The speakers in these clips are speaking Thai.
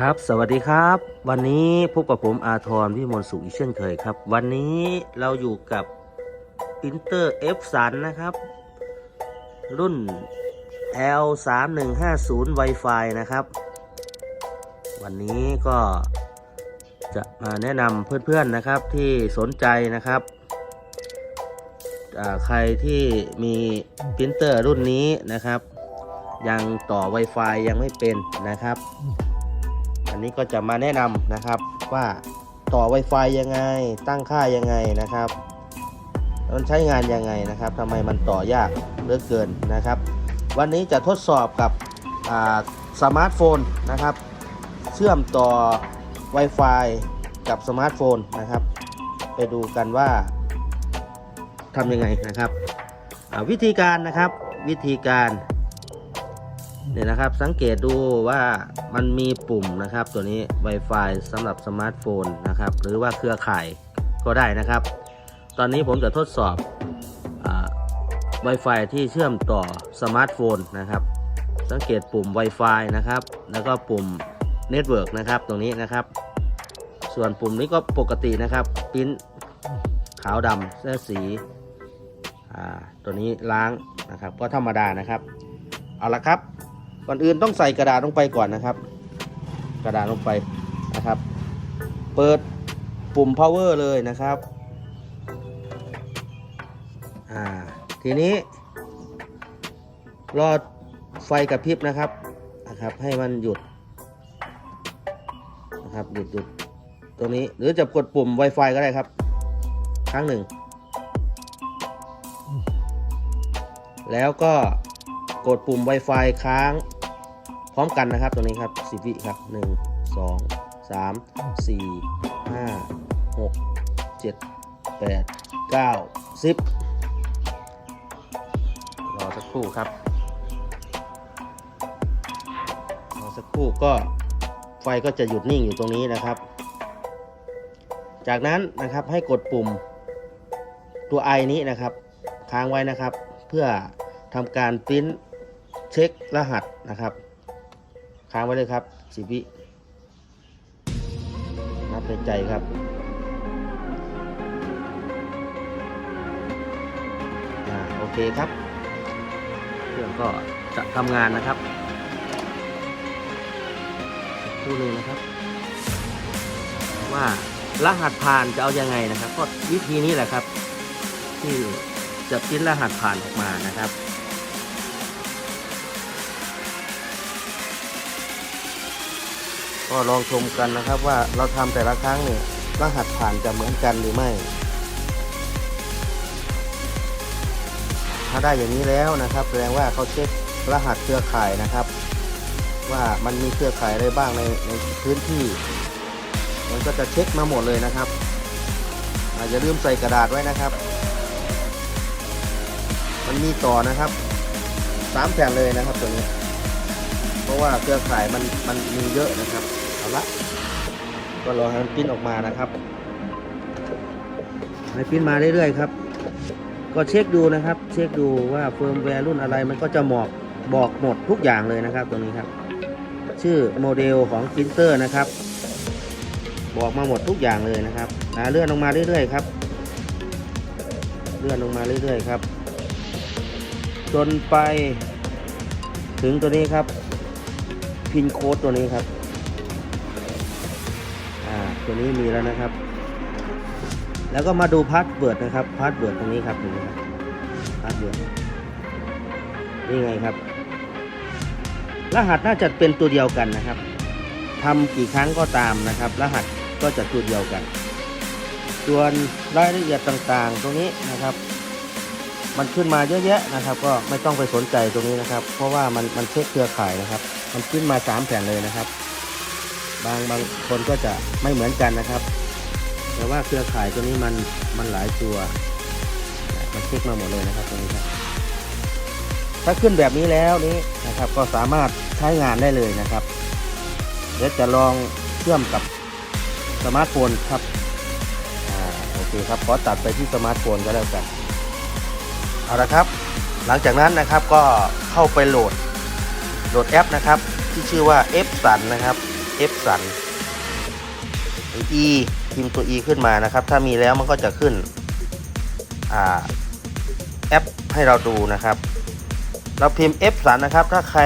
ครับ สวัสดีครับ วันนี้พบกับผมอาทรพิมลสุขอีกเช่นเคยครับ วันนี้เราอยู่กับปรินเตอร์ F สันะครับ รุ่น L 3 1 5 0 Wi-Fi นะครับ วันนี้ก็จะมาแนะนำเพื่อนๆนะครับที่สนใจนะครับ ใครที่มีปรินเตอร์รุ่นนี้นะครับ ยังต่อ Wi-Fi ยังไม่เป็นนะครับ อันนี้ก็จะมาแนะนำนะครับว่าต่อ Wi-Fi ยังไง ตั้งค่ายังไงนะครับมันใช้งานยังไงนะครับทำไมมันต่อยากเหลือเกินนะครับ วันนี้จะทดสอบกับอ่าสมาร์ทโฟนนะครับ เชื่อมต่อ Wi-Fi กับสมาร์ทโฟนนะครับ ไปดูกันว่าทำยังไงนะครับวิธีการนะครับวิธีการ เนี่ยนะครับสังเกตดูว่ามันมีปุ่มนะครับตัวนี้ Wi-Fi สำหรับสมาร์ทโฟนนะครับหรือว่าเครือข่ายก็ได้นะครับ ตอนนี้ผมจะทดสอบอา Wi-Fi ที่เชื่อมต่อสมาร์ทโฟนนะครับ สังเกตปุ่ม Wi-Fi นะครับ แล้วก็ปุ่ม Network นะครับตรงนี้นะครับ ส่วนปุ่มนี้ก็ปกตินะครับปิ้นขาวดำเสื้อสีอ่าตัวนี้ล้างนะครับก็ธรรมดานะครับ เอาละครับ ก่อนอื่นต้องใส่กระดาษลงไปก่อนนะครับ กระดาษลงไปนะครับ เปิดปุ่ม power เลยนะครับอ่าทีนี้รอไฟกระพริบนะครับนะครับ ให้มันหยุดนะครับหยุดหยุดตรงนี้หรือจะกดปุ่ม Wi-Fi ก็ได้ครับ ครั้งหนึ่ง แล้วก็กดปุ่ม Wi-Fi ค้าง พร้อมกันนะครับ ตรงนี้ครับสิบวิครับ 1 2 3 4 5 6 7 8 9 10 รอสักครู่ครับ รอสักครู่ก็ไฟก็จะหยุดนิ่งอยู่ตรงนี้นะครับ จากนั้นนะครับให้กดปุ่มตัว I นี้นะครับ ค้างไว้นะครับ เพื่อทำการปริ้นเช็ครหัสนะครับ ค้างไว้เลยครับสิบวินับในใจครับอ่าโอเคครับ เครื่องก็จะทำงานนะครับสักครู่หนึงนะครับ ว่ารหัสผ่านจะเอายังไงนะครับ ก็วิธีนี้แหละครับ ที่จะปริ้นรหัสผ่านออกมานะครับ ก็ลองชมกันนะครับว่าเราทำแต่ละครั้งเนี่ยรหัสผ่านจะเหมือนกันหรือไม่ ถ้าได้อย่างนี้แล้วนะครับแสดงว่าเขาเช็ครหัสเครือข่ายนะครับ ว่ามันมีเครือข่ายอะไรบ้างในในพื้นที่ มันก็จะเช็คมาหมดเลยนะครับอาอย่าลืมใส่กระดาษไว้นะครับ มันมีต่อนะครับสามแผ่นเลยนะครับตัวนี้ เพราะว่าเครือข่ายมันมันมีเยอะนะครับ เอาละก็รอให้มันปิ้นออกมานะครับให้ปิ้นมาเรื่อยๆครับ ก็เช็คดูนะครับ เช็คดูว่าเฟิร์มแวร์รุ่นอะไรมันก็จะบอกบอกหมดทุกอย่างเลยนะครับตรงนี้ครับ ชื่อโมเดลของปรินเตอร์นะครับ บอกมาหมดทุกอย่างเลยนะครับนะเลื่อนลงมาเรื่อยๆครับ เลื่อนลงมาเรื่อยๆครับ จนไปถึงตัวนี้ครับ พินโค้ดตัวนี้ครับ ตัวนี้มีแล้วนะครับ แล้วก็มาดูพาสเวิร์ดนะครับพาสเวิร์ดตรงนี้ครับตรงนี้ครับพาสเวิร์ดนี่ไงครับ รหัสน่าจะเป็นตัวเดียวกันนะครับทำกี่ครั้งก็ตามนะครับ รหัสก็จะตัวเดียวกัน ส่วนรายละเอียดต่างๆ ตรงนี้นะครับ มันขึ้นมาเยอะแยะนะครับ ก็ไม่ต้องไปสนใจตรงนี้นะครับ เพราะว่ามันมันเช็คเครือข่ายนะครับ มันขึ้นมาสามแผ่นเลยนะครับ บางบางคนก็จะไม่เหมือนกันนะครับ แต่ว่าเครือข่ายตัวนี้มันมันหลายตัวมันเช็คมาหมดเลยนะครับตรงนี้ครับถ้าขึ้นแบบนี้แล้วนี้นะครับ ก็สามารถใช้งานได้เลยนะครับ เดี๋ยวจะลองเชื่อมกับสมาร์ทโฟนครับอ่าโอเคครับขอตัดไปที่สมาร์ทโฟนก็แล้วกันเอาละครับ หลังจากนั้นนะครับก็เข้าไปโหลดโหลดแอปนะครับ ที่ชื่อว่า F สันนะครับ F สัน E พิมพ์ตัว E ขึ้นมานะครับ ถ้ามีแล้วมันก็จะขึ้นอแอปให้เราดูนะครับ เราพิมพ์ F สันนะครับ ถ้าใคร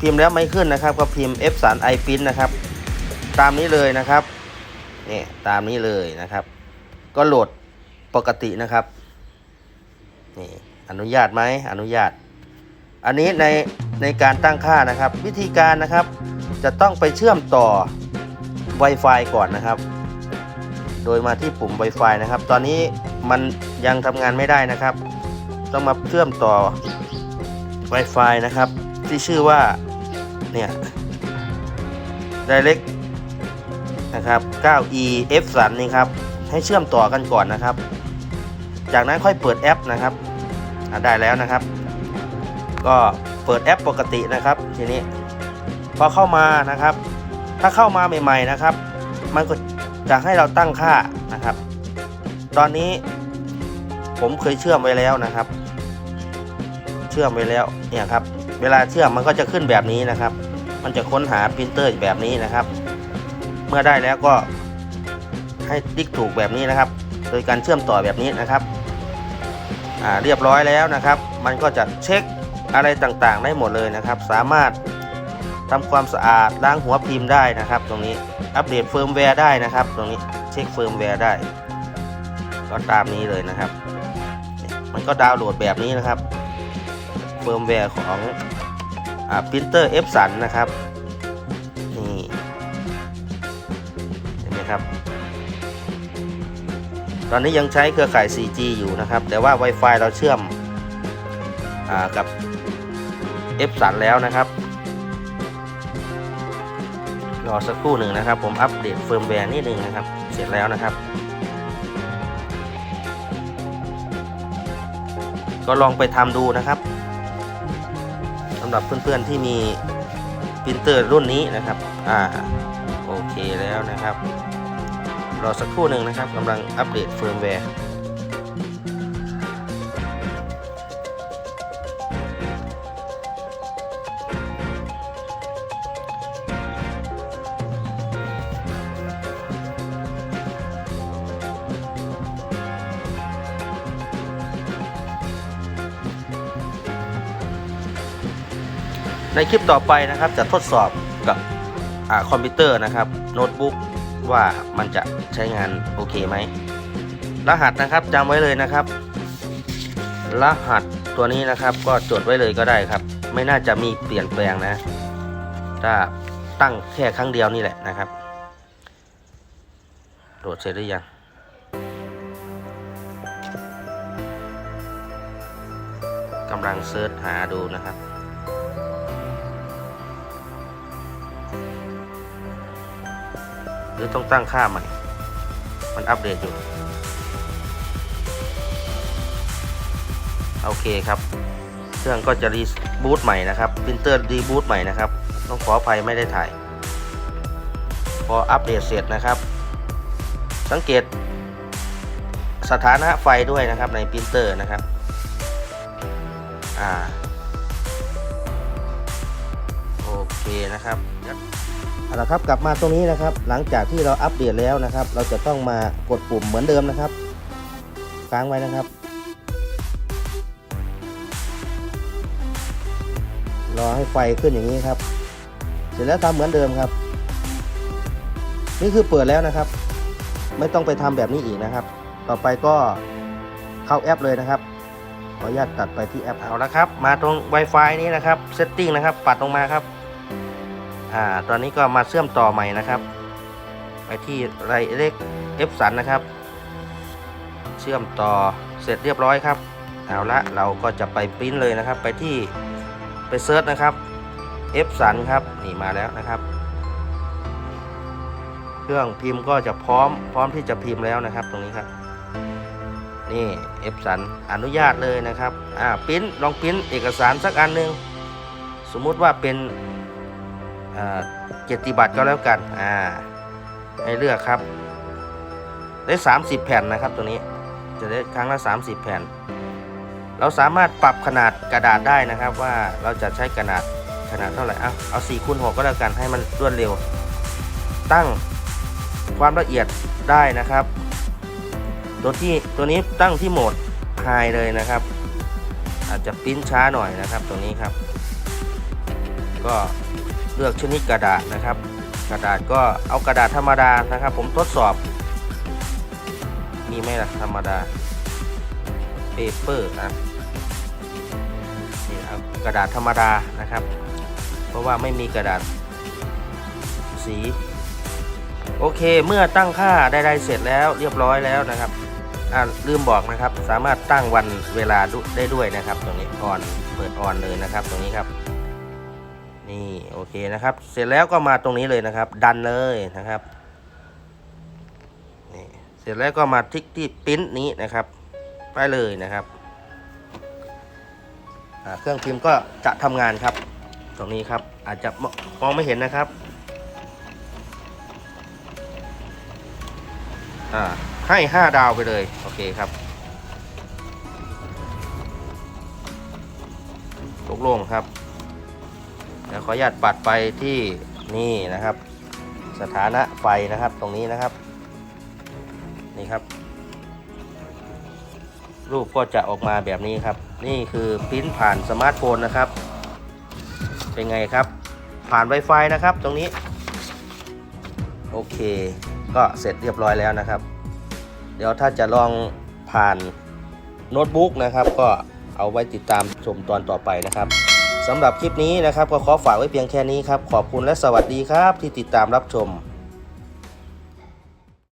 พิมพ์แล้วไม่ขึ้นนะครับ ก็พิมพ์ F สัน i p r i n นะครับ ตามนี้เลยนะครับนี่ตามนี้เลยนะครับ ก็โหลดปกตินะครับนี่อนุญาตไหมอนุญาต อันนี้ในในการตั้งค่านะครับ วิธีการนะครับ จะต้องไปเชื่อมต่อ Wi-Fi ก่อนนะครับ โดยมาที่ปุ่ม Wi-Fi นะครับ ตอนนี้มันยังทำงานไม่ได้นะครับ ต้องมาเชื่อมต่อ Wi-Fi นะครับ ที่ชื่อว่าเนี่ย Direct นะครับ 9e f สันนี่ครับ ให้เชื่อมต่อกันก่อนนะครับ จากนั้นค่อยเปิดแอปนะครับได้แล้วนะครับ ก็เปิดแอปปกตินะครับทีนี้ พอเข้ามานะครับ ถ้าเข้ามาใหม่ ๆนะครับ มันก็จะให้เราตั้งค่านะครับ ตอนนี้ผมเคยเชื่อมไว้แล้วนะครับ เชื่อมไว้แล้วเนี่ยครับ เวลาเชื่อมมันก็จะขึ้นแบบนี้นะครับ มันจะค้นหาปรินเตอร์แบบนี้นะครับ เมื่อได้แล้วก็ให้ติ๊กถูกแบบนี้นะครับ โดยการเชื่อมต่อแบบนี้นะครับอ่าเรียบร้อยแล้วนะครับ มันก็จะเช็คอะไรต่างๆ ได้หมดเลยนะครับ สามารถ ทำความสะอาดล้างหัวพิมพ์ได้นะครับ ตรงนี้อัปเดตเฟิร์มแวร์ได้นะครับ ตรงนี้เช็คเฟิร์มแวร์ได้ ก็ตามนี้เลยนะครับ มันก็ดาวน์โหลดแบบนี้นะครับเฟิร์มแวร์ของอ่าปรินเตอร์ F สันนะครับนี่เห็นไหมครับ ตอนนี้ยังใช้เครือข่าย 4G อยู่นะครับ แต่ว่า Wi-Fi เราเชื่อมอกับ F สันแล้วนะครับ รอสักครู่หนึ่งนะครับ ผมอัปเดตเฟิร์มแวร์นิดนึงนะครับ เสร็จแล้วนะครับ ก็ลองไปทำดูนะครับสำหรับเพื่อนๆที่มีปรินเตอร์รุ่นนี้นะครับ อ่า โอเคแล้วนะครับ รอสักครู่หนึ่งนะครับกำลังอัปเดตเฟิร์มแวร์ ในคลิปต่อไปนะครับจะทดสอบกับอคอมพิวเตอร์นะครับโน้ตบุ๊กว่ามันจะใช้งานโอเคไหมรหัสนะครับจำไว้เลยนะครับ รหัสตัวนี้นะครับก็จดไว้เลยก็ได้ครับ ไม่น่าจะมีเปลี่ยนแปลงนะ ถ้าตั้งแค่ครั้งเดียวนี่แหละนะครับโหลดเสร็จหรือยังกำลังเซิร์ชหาดูนะครับ หรือต้องตั้งค่าใหม่ มันอัปเดตอยู่ โอเคครับ เครื่องก็จะรีบูตใหม่นะครับปรินเตอร์รีบูตใหม่นะครับ ต้องขออภัยไม่ได้ถ่าย พออัปเดตเสร็จนะครับ สังเกตสถานะไฟด้วยนะครับในปรินเตอร์นะครับ อ่า โอเคนะครับ เอาละครับกลับมาตรงนี้นะครับ หลังจากที่เราอัปเดตแล้วนะครับ เราจะต้องมากดปุ่มเหมือนเดิมนะครับค้างไว้นะครับ รอให้ไฟขึ้นอย่างนี้ครับ เสร็จแล้วทำเหมือนเดิมครับ นี่คือเปิดแล้วนะครับ ไม่ต้องไปทำแบบนี้อีกนะครับ ต่อไปก็เข้าแอปเลยนะครับขออนุญาตตัดไปที่แอปเอาละครับ มาตรง Wi-Fi นี้นะครับเซตติ้งนะครับ ปัดลงมาครับ อ่าตอนนี้ก็มาเชื่อมต่อใหม่นะครับไปที่ไรเล็ก F สันนะครับ เชื่อมต่อเสร็จเรียบร้อยครับเอาละเราก็จะไปปริ้นเลยนะครับ ไปที่ไปเซิร์ชนะครับ F สันครับนี่มาแล้วนะครับ เครื่องพิมพ์ก็จะพร้อมพร้อมที่จะพิมพ์แล้วนะครับ ตรงนี้ครับนี่ F สันอนุญาตเลยนะครับอ่าปริ้นลองปริ้นเอกสารสักอันหนึ่งสมมุติว่าเป็น เกียรติบัตรก็แล้วกันอ่าให้เลือกครับ ได้ 30 แผ่นนะครับตัวนี้จะได้ครั้งละ 30 แผ่น เราสามารถปรับขนาดกระดาษได้นะครับว่าเราจะใช้กระดาษขนาดเท่าไหร่เอาเอา4คูณ6ก็แล้วกันให้มันรวดเร็ว ตั้งความละเอียดได้นะครับ ตัวที่ตัวนี้ตั้งที่โหมดไฮเลยนะครับ อาจจะปิ้นช้าหน่อยนะครับ ตัวนี้ครับ ก็ เลือกชนิดกระดาษนะครับ กระดาษก็เอากระดาษธรรมดานะครับ ผมทดสอบมีไหมล่ะธรรมดาเปเปอร์นะนี่เอากระดาษธรรมดานะครับ เพราะว่าไม่มีกระดาษสีโอเคเมื่อตั้งค่าใดๆเสร็จแล้วเรียบร้อยแล้วนะครับอ่าลืมบอกนะครับ สามารถตั้งวันเวลาได้ด้วยนะครับ ตรงนี้ออนเปิดออนเลยนะครับ ตรงนี้ครับ นี่โอเคนะครับ เสร็จแล้วก็มาตรงนี้เลยนะครับ ดันเลยนะครับนี่เสร็จแล้วก็มาทิกที่ปิ้นนี้นะครับ ไปเลยนะครับเครื่องพิมพ์ก็จะทำงานครับ ตรงนี้ครับอาจจะมองไม่เห็นนะครับให้ 5 ดาวไปเลย โอเคครับโล่งๆครับ เดี๋ยวขออนุญาตปัดไปที่นี่นะครับ สถานะไฟนะครับตรงนี้นะครับ นี่ครับ รูปก็จะออกมาแบบนี้ครับ นี่คือปริ้นผ่านสมาร์ทโฟนนะครับ เป็นไงครับ ผ่าน Wi-Fi นะครับตรงนี้ โอเค ก็เสร็จเรียบร้อยแล้วนะครับ เดี๋ยวถ้าจะลองผ่านโน้ตบุ๊กนะครับ ก็เอาไว้ติดตามชมตอนต่อไปนะครับ สำหรับคลิปนี้นะครับก็ขอฝากไว้เพียงแค่นี้ครับ ขอบคุณและสวัสดีครับที่ติดตามรับชม